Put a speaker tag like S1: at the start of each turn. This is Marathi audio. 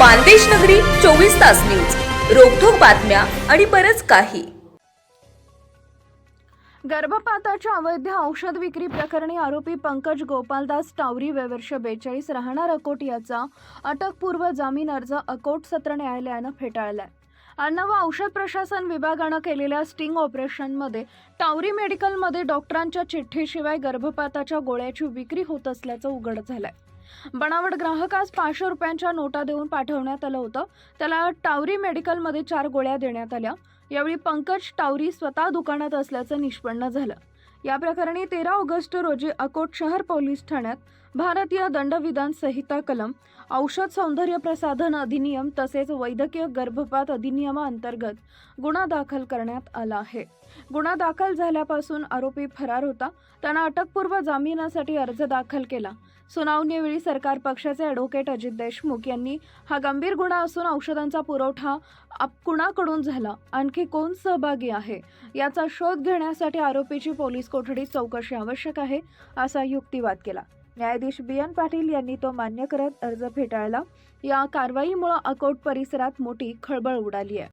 S1: मानदेश नगरी चोवीस तास न्यूज. रोखोक बातम्या आणि बरच काही.
S2: गर्भपाताच्या अवैध औषध विक्री प्रकरणी आरोपी पंकज गोपालदास टावरी वयवर्ष बेचाळीस राहणार अकोट याचा अटकपूर्व जामीन अर्ज अकोट सत्र न्यायालयानं फेटाळलाय. अन्न व औषध प्रशासन विभागानं केलेल्या स्टिंग ऑपरेशनमध्ये टावरी मेडिकलमध्ये डॉक्टरांच्या चिठ्ठीशिवाय गर्भपाताच्या गोळ्याची विक्री होत असल्याचं उघड झालंय. बनावट ग्राहकास पाचशे रुपयांच्या नोटा देऊन पाठवण्यात आलं होतं. त्याला टावरी मेडिकलमध्ये चार गोळ्या देण्यात आल्या. यावेळी पंकज टावरी स्वतः दुकानात असल्याचं निष्पन्न झालं. या प्रकरणी तेरा ऑगस्ट रोजी अकोट शहर पोलीस ठाण्यात भारतीय दंडविधान संहिता कलम औषध सौंदर्य प्रसाधन अधिनियम तसेच वैद्यकीय गर्भपात अधिनियमाअंतर्गत गुन्हा दाखल करण्यात आला आहे. गुन्हा दाखल झाल्यापासून आरोपी फरार होता. त्यानं अटकपूर्व जामिनासाठी अर्ज दाखल केला. सुनावणीवेळी सरकार पक्षाचे ॲडव्होकेट अजित देशमुख यांनी हा गंभीर गुन्हा असून औषधांचा पुरवठा आप कुणाकडून झाला? आणखी कोण सहभागी आहे? याचा शोध घेण्यासाठी आरोपीची पोलीस कोठडीत चौकशी आवश्यक आहे असा युक्तिवाद केला. न्यायाधीश बी एन पाटील यांनी तो मान्य करत अर्ज फेटाळला. या कारवाईमुळे अकोट परिसरात मोठी खळबळ उडाली आहे.